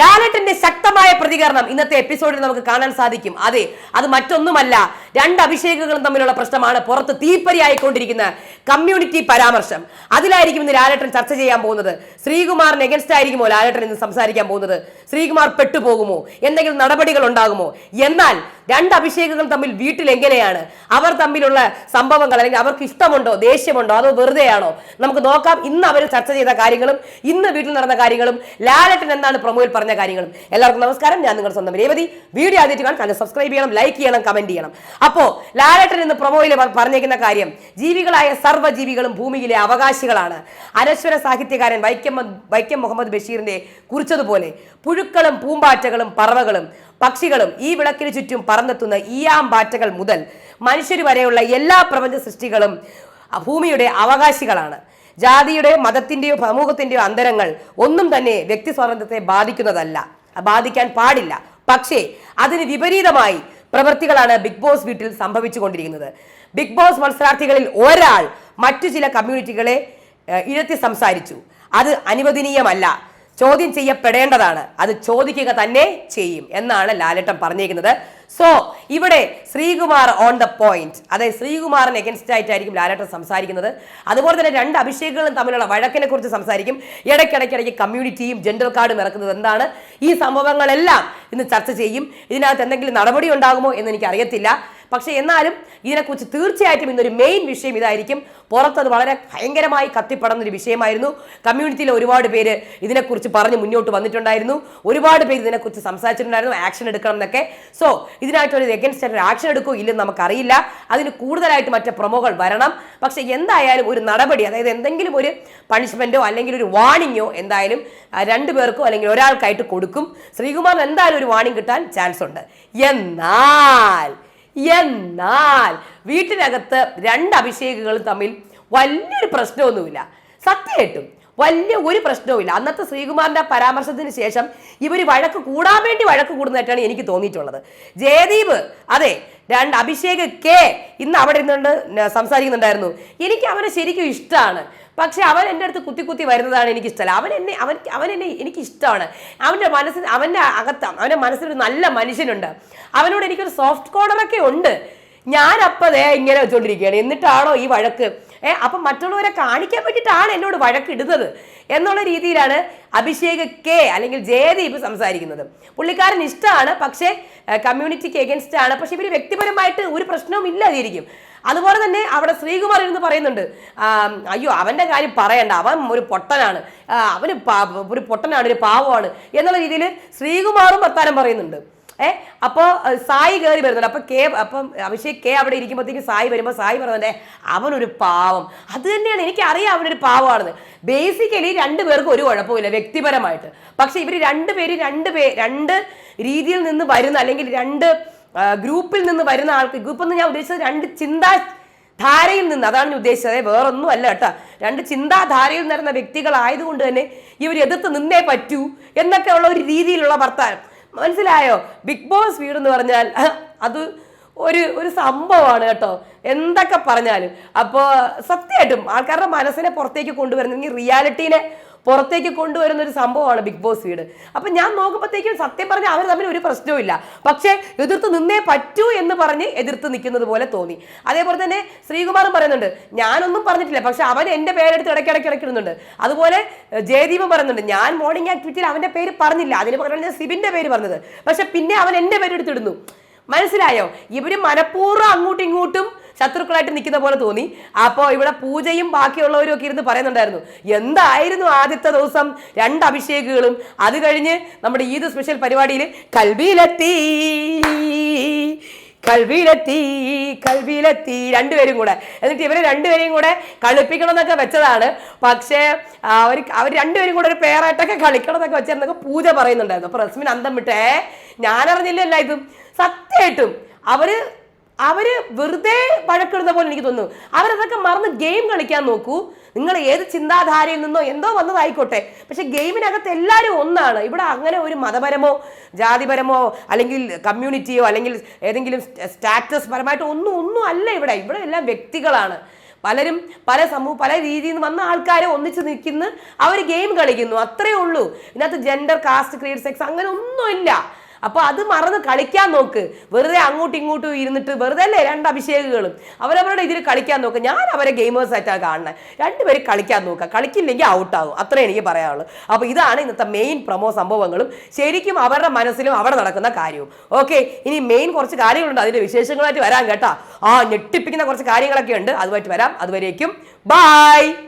ലാലേട്ടന്റെ ശക്തമായ പ്രതികരണം ഇന്നത്തെ എപ്പിസോഡിൽ നമുക്ക് കാണാൻ സാധിക്കും. അതെ അത് മറ്റൊന്നുമല്ല. രണ്ട് അഭിഷേകങ്ങളും തമ്മിലുള്ള പ്രശ്നമാണ് പുറത്ത് തീപ്പരിയായിക്കൊണ്ടിരിക്കുന്ന കമ്മ്യൂണിറ്റി പരാമർശം. അതിലായിരിക്കും ഇന്ന് ലാലേട്ടൻ ചർച്ച ചെയ്യാൻ പോകുന്നത്. ശ്രീകുമാറിന് എഗൻസ്റ്റ് ആയിരിക്കുമോ ലാലേട്ടൻ ഇന്ന് സംസാരിക്കാൻ പോകുന്നത്? ശ്രീകുമാർ പെട്ടുപോകുമോ? എന്തെങ്കിലും നടപടികൾ ഉണ്ടാകുമോ? എന്നാൽ രണ്ട് അഭിഷേകങ്ങൾ തമ്മിൽ വീട്ടിൽ എങ്ങനെയാണ്? അവർ തമ്മിലുള്ള സംഭവങ്ങൾ അല്ലെങ്കിൽ അവർക്ക് ഇഷ്ടമുണ്ടോ? ദേഷ്യമുണ്ടോ? അതോ വെറുതെയാണോ? നമുക്ക് നോക്കാം. ഇന്ന് അവർ ചർച്ച ചെയ്ത കാര്യങ്ങളും ഇന്ന് വീട്ടിൽ നടന്ന കാര്യങ്ങളും ലാലട്ടൻ എന്താണ് പ്രൊമോയിൽ പറഞ്ഞ കാര്യങ്ങളും. എല്ലാവർക്കും നമസ്കാരം. ഞാൻ നിങ്ങളുടെ സ്വന്തം രേവതി. വീഡിയോ ആദ്യമായിട്ട് കാണാൻ സബ്സ്ക്രൈബ് ചെയ്യണം ലൈക്ക് ചെയ്യണം കമന്റ് ചെയ്യണം. അപ്പോ ലാലട്ടൻ ഇന്ന് പ്രൊമോയിൽ പറഞ്ഞേക്കുന്ന കാര്യം ജീവികളായ സർവജീവികളും ഭൂമിയിലെ അവകാശികളാണ്. അനശ്വര സാഹിത്യകാരൻ വൈക്കം വൈക്കം മുഹമ്മദ് ബഷീറിന്റെ കുറിച്ചതുപോലെ പുഴുക്കളും പൂമ്പാറ്റകളും പറവകളും പക്ഷികളും ഈ വിളക്കിന് ചുറ്റും പറന്നെത്തുന്ന ഈയാമ്പാറ്റകൾ മുതൽ മനുഷ്യർ വരെയുള്ള എല്ലാ പ്രപഞ്ച സൃഷ്ടികളും ഭൂമിയുടെ അവകാശികളാണ്. ജാതിയുടെയോ മതത്തിന്റെയോ സമൂഹത്തിന്റെയോ അന്തരങ്ങൾ ഒന്നും തന്നെ വ്യക്തി സ്വാതന്ത്ര്യത്തെ ബാധിക്കുന്നതല്ല. ബാധിക്കാൻ പാടില്ല. പക്ഷേ അതിന് വിപരീതമായി പ്രവൃത്തികളാണ് ബിഗ് ബോസ് വീട്ടിൽ സംഭവിച്ചുകൊണ്ടിരിക്കുന്നത്. ബിഗ് ബോസ് മത്സരാർത്ഥികളിൽ ഒരാൾ മറ്റു ചില കമ്മ്യൂണിറ്റികളെ ഇഴത്തി സംസാരിച്ചു. അത് അനുവദനീയമല്ല. ചോദ്യം ചെയ്യപ്പെടേണ്ടതാണ്. അത് ചോദിക്കുക തന്നെ ചെയ്യും എന്നാണ് ലാലേട്ടൻ പറഞ്ഞിരിക്കുന്നത്. സോ ഇവിടെ ശ്രീകുമാർ ഓൺ ദ പോയിന്റ് അതായത് ശ്രീകുമാറിന് എഗൻസ്റ്റ് ആയിട്ടായിരിക്കും ലാലേട്ടൻ സംസാരിക്കുന്നത്. അതുപോലെ തന്നെ രണ്ട് അഭിഷേകങ്ങളും തമ്മിലുള്ള വഴക്കിനെ കുറിച്ച് സംസാരിക്കും. ഇടയ്ക്കിടയ്ക്കിടയ്ക്ക് കമ്മ്യൂണിറ്റിയും ജെൻഡർ കാർഡും ഇറക്കുന്നത് എന്താണ്? ഈ സംഭവങ്ങളെല്ലാം ഇന്ന് ചർച്ച ചെയ്യും. ഇതിനകത്ത് എന്തെങ്കിലും നടപടി ഉണ്ടാകുമോ എന്ന് എനിക്ക് അറിയത്തില്ല പക്ഷെ എന്നാലും ഇതിനെക്കുറിച്ച് തീർച്ചയായിട്ടും ഇന്നൊരു മെയിൻ വിഷയം ഇതായിരിക്കും. പുറത്തത് വളരെ ഭയങ്കരമായി കത്തിപ്പടർന്ന ഒരു വിഷയമായിരുന്നു കമ്മ്യൂണിറ്റിയിലെ ഒരുപാട് പേര് ഇതിനെക്കുറിച്ച് പറഞ്ഞ് മുന്നോട്ട് വന്നിട്ടുണ്ടായിരുന്നു. ഒരുപാട് പേര് ഇതിനെക്കുറിച്ച് സംസാരിച്ചിട്ടുണ്ടായിരുന്നു. ആക്ഷൻ എടുക്കണം എന്നൊക്കെ. സോ ഇതിനായിട്ടൊരു എഗൻസ്റ്റ് ആക്ഷൻ എടുക്കുമോ ഇല്ലെന്ന് നമുക്കറിയില്ല. അതിന് കൂടുതലായിട്ട് മറ്റേ പ്രൊമോകൾ വരണം. പക്ഷെ എന്തായാലും ഒരു നടപടി അതായത് എന്തെങ്കിലും ഒരു പണിഷ്മെന്റോ അല്ലെങ്കിൽ ഒരു വാണിങ്ങോ എന്തായാലും രണ്ടു പേർക്കോ അല്ലെങ്കിൽ ഒരാൾക്കായിട്ട് കൊടുക്കും. ശ്രീകുമാർ എന്തായാലും ഒരു വാണിംഗ് കിട്ടാൻ ചാൻസ് ഉണ്ട്. എന്നാൽ എന്നാൽ വീട്ടിനകത്ത് രണ്ട് അഭിഷേകങ്ങളും തമ്മിൽ വലിയൊരു പ്രശ്നമൊന്നുമില്ല. സത്യമായിട്ടും വലിയ ഒരു പ്രശ്നവുമില്ല. അന്നത്തെ ശ്രീകുമാറിന്റെ പരാമർശത്തിന് ശേഷം ഇവർ വഴക്ക് കൂടാൻ വേണ്ടി വഴക്ക് കൂടുന്നതായിട്ടാണ് എനിക്ക് തോന്നിയിട്ടുള്ളത്. ജയദീപ് അതെ രണ്ട് അഭിഷേക് കെ ഇന്ന് അവിടെ ഇരുന്നുകൊണ്ട് സംസാരിക്കുന്നുണ്ടായിരുന്നു. എനിക്ക് അവനെ ശരിക്കും ഇഷ്ടമാണ്. പക്ഷെ അവൻ എന്റെ അടുത്ത് കുത്തി കുത്തി വരുന്നതാണ് എനിക്ക് ഇഷ്ടമല്ല. അവൻ എന്നെ അവൻ അവൻ എന്നെ എനിക്ക് ഇഷ്ടമാണ്. അവന്റെ മനസ്സിൽ അവന്റെ അകത്ത് അവന്റെ മനസ്സിലൊരു നല്ല മനുഷ്യനുണ്ട്. അവനോട് എനിക്കൊരു സോഫ്റ്റ് കോർണറൊക്കെ ഉണ്ട്. ഞാൻ അപ്പതേ ഇങ്ങനെ വെച്ചുകൊണ്ടിരിക്കുകയാണ് എന്നിട്ടാണോ ഈ വഴക്ക് ഏ അപ്പം മറ്റുള്ളവരെ കാണിക്കാൻ വേണ്ടിയിട്ടാണ് എന്നോട് വഴക്കിടുന്നത് എന്നുള്ള രീതിയിലാണ് അഭിഷേക് കെ അല്ലെങ്കിൽ ജയദീപ് സംസാരിക്കുന്നത്. പുള്ളിക്കാരൻ ഇഷ്ടമാണ് പക്ഷേ കമ്മ്യൂണിറ്റിക്ക് എഗൻസ്റ്റ് ആണ്. പക്ഷെ ഇവർ വ്യക്തിപരമായിട്ട് ഒരു പ്രശ്നവും ഇല്ലാതിരിക്കും. അതുപോലെ തന്നെ അവിടെ ശ്രീകുമാർ ഇരുന്ന് പറയുന്നുണ്ട് അയ്യോ അവന്റെ കാര്യം പറയണ്ട. അവൻ ഒരു പൊട്ടനാണ്. അവന് ഒരു പൊട്ടനാണ് ഒരു പാവമാണ്. എന്നുള്ള രീതിയിൽ ശ്രീകുമാറും വർത്താനം പറയുന്നുണ്ട്. ഏ? അപ്പോൾ സായി കയറി വരുന്നുണ്ട്. അപ്പൊ കെ അപ്പം അഭിഷേക് കെ അവിടെ ഇരിക്കുമ്പോഴത്തേക്കും സായി വരുമ്പോൾ സായി പറഞ്ഞേ അവനൊരു പാവം. അത് തന്നെയാണ്. എനിക്കറിയാം അവനൊരു പാവമാണെന്ന്. ബേസിക്കലി രണ്ടുപേർക്കും ഒരു കുഴപ്പമില്ല വ്യക്തിപരമായിട്ട്. പക്ഷെ ഇവർ രണ്ടുപേര് രണ്ട് പേ രണ്ട് രീതിയിൽ നിന്ന് വരുന്ന അല്ലെങ്കിൽ രണ്ട് ഗ്രൂപ്പിൽ നിന്ന് വരുന്ന ആൾക്ക് ഗ്രൂപ്പ് എന്ന് ഞാൻ ഉദ്ദേശിച്ചത് രണ്ട് ചിന്താ ധാരയിൽ നിന്ന്. അതാണ് ഞാൻ ഉദ്ദേശിച്ചത്. വേറൊന്നും അല്ല കേട്ടോ. രണ്ട് ചിന്താധാരയിൽ നിന്ന വ്യക്തികളായതുകൊണ്ട് തന്നെ ഇവർ എതിർത്ത് നിന്നേ പറ്റൂ എന്നൊക്കെ ഉള്ള ഒരു രീതിയിലുള്ള വർത്താനം. മനസ്സിലായോ? ബിഗ് ബോസ് വീട് എന്ന് പറഞ്ഞാൽ അത് ഒരു ഒരു സംഭവമാണ് കേട്ടോ. എന്തൊക്കെ പറഞ്ഞാലും. അപ്പോൾ സത്യമായിട്ടും ആൾക്കാരുടെ മനസ്സിനെ പുറത്തേക്ക് കൊണ്ടുവരുന്ന ഈ റിയാലിറ്റീനെ പുറത്തേക്ക് കൊണ്ടുവരുന്ന ഒരു സംഭവമാണ് ബിഗ് ബോസ് വീട്. അപ്പൊ ഞാൻ നോക്കുമ്പോഴത്തേക്കും സത്യം പറഞ്ഞാൽ അവർ തമ്മിൽ ഒരു പ്രശ്നവും പക്ഷേ എതിർത്ത് നിന്നേ പറ്റൂ എന്ന് പറഞ്ഞ് എതിർത്ത് നിൽക്കുന്നത് പോലെ തോന്നി. അതേപോലെ തന്നെ ശ്രീകുമാറും പറയുന്നുണ്ട് ഞാനൊന്നും പറഞ്ഞിട്ടില്ല പക്ഷെ അവൻ എന്റെ പേരെടുത്ത് ഇടയ്ക്കിടയ്ക്ക് ഇടയ്ക്കിടുന്നുണ്ട്. അതുപോലെ ജയദീപും പറയുന്നുണ്ട് ഞാൻ മോർണിംഗ് ആക്ടിവിറ്റിയിൽ അവന്റെ പേര് പറഞ്ഞില്ല. അതിന് പകരം ഞാൻ സിബിന്റെ പേര് പറഞ്ഞത്. പക്ഷെ പിന്നെ അവൻ എന്റെ പേരെടുത്തിടുന്നു. മനസ്സിലായോ? ഇവർ മനഃപൂർവം അങ്ങോട്ടും ഇങ്ങോട്ടും ശത്രുക്കളായിട്ട് നിൽക്കുന്ന പോലെ തോന്നി. അപ്പോൾ ഇവിടെ പൂജയും ബാക്കിയുള്ളവരും ഒക്കെ ഇരുന്ന് പറയുന്നുണ്ടായിരുന്നു എന്തായിരുന്നു ആദ്യത്തെ ദിവസം? രണ്ട് അഭിഷേകുകളും. അത് കഴിഞ്ഞ് നമ്മുടെ ഈദ് സ്പെഷ്യൽ പരിപാടിയിൽ കൽവിയിലെത്തി കൽവിയിലെത്തി കൽവിയിലെത്തി രണ്ടുപേരും കൂടെ. എന്നിട്ട് ഇവരെ രണ്ടുപേരെയും കൂടെ കളിപ്പിക്കണം എന്നൊക്കെ വെച്ചതാണ്. പക്ഷേ അവർ അവർ രണ്ടുപേരും കൂടെ ഒരു പേരായിട്ടൊക്കെ കളിക്കണം എന്നൊക്കെ വെച്ചിരുന്നൊക്കെ പൂജ പറയുന്നുണ്ടായിരുന്നു. അപ്പൊ റസ്മിൻ അന്തം വിട്ടേ ഞാനറിഞ്ഞില്ലല്ല ഇതും. സത്യമായിട്ടും അവർ അവർ വെറുതെ വഴക്കിടുന്ന പോലെ എനിക്ക് തോന്നുന്നു. അവരതൊക്കെ മറന്ന് ഗെയിം കളിക്കാൻ നോക്കൂ. നിങ്ങൾ ഏത് ചിന്താധാരയിൽ നിന്നോ എന്തോ വന്നതായിക്കോട്ടെ. പക്ഷെ ഗെയിമിനകത്ത് എല്ലാവരും ഒന്നാണ്. ഇവിടെ അങ്ങനെ ഒരു മതപരമോ ജാതിപരമോ അല്ലെങ്കിൽ കമ്മ്യൂണിറ്റിയോ അല്ലെങ്കിൽ ഏതെങ്കിലും സ്റ്റാറ്റസ് പരമായിട്ട് ഒന്നും ഒന്നും അല്ല ഇവിടെ. ഇവിടെ എല്ലാം വ്യക്തികളാണ്. പലരും പല സമൂഹം പല രീതിയിൽ നിന്ന് വന്ന ആൾക്കാരെ ഒന്നിച്ച് നിൽക്കുന്നു. അവർ ഗെയിം കളിക്കുന്നു. അത്രയേ ഉള്ളൂ. ഇതിനകത്ത് ജെൻഡർ കാസ്റ്റ് ക്രിയേറ്റ് സെക്സ് അങ്ങനെ ഒന്നുമില്ല. അപ്പൊ അത് മറന്ന് കളിക്കാൻ നോക്ക്. വെറുതെ അങ്ങോട്ടും ഇങ്ങോട്ടും ഇരുന്നിട്ട് വെറുതെ അല്ലേ രണ്ട് അഭിഷേകങ്ങളും അവരവരുടെ ഇതിൽ കളിക്കാൻ നോക്ക്. ഞാൻ അവരെ ഗെയിമേഴ്സ് ആയിട്ടാണ് കാണുന്നത് രണ്ടുപേരും കളിക്കാൻ നോക്കുക. കളിക്കില്ലെങ്കിൽ ഔട്ടാകും അത്രേ എനിക്ക് പറയാനുള്ളൂ. അപ്പൊ ഇതാണ് ഇന്നത്തെ മെയിൻ പ്രമോ സംഭവങ്ങളും. ശരിക്കും അവരുടെ മനസ്സിലും അവിടെ നടക്കുന്ന കാര്യവും. ഓക്കെ ഇനി മെയിൻ കുറച്ച് കാര്യങ്ങളുണ്ട്. അതിന്റെ വിശേഷങ്ങളായിട്ട് വരാം കേട്ടാ. ആ ഞെട്ടിപ്പിക്കുന്ന കുറച്ച് കാര്യങ്ങളൊക്കെ ഉണ്ട് അതുമായിട്ട് വരാം. അതുവരേക്കും. ബൈ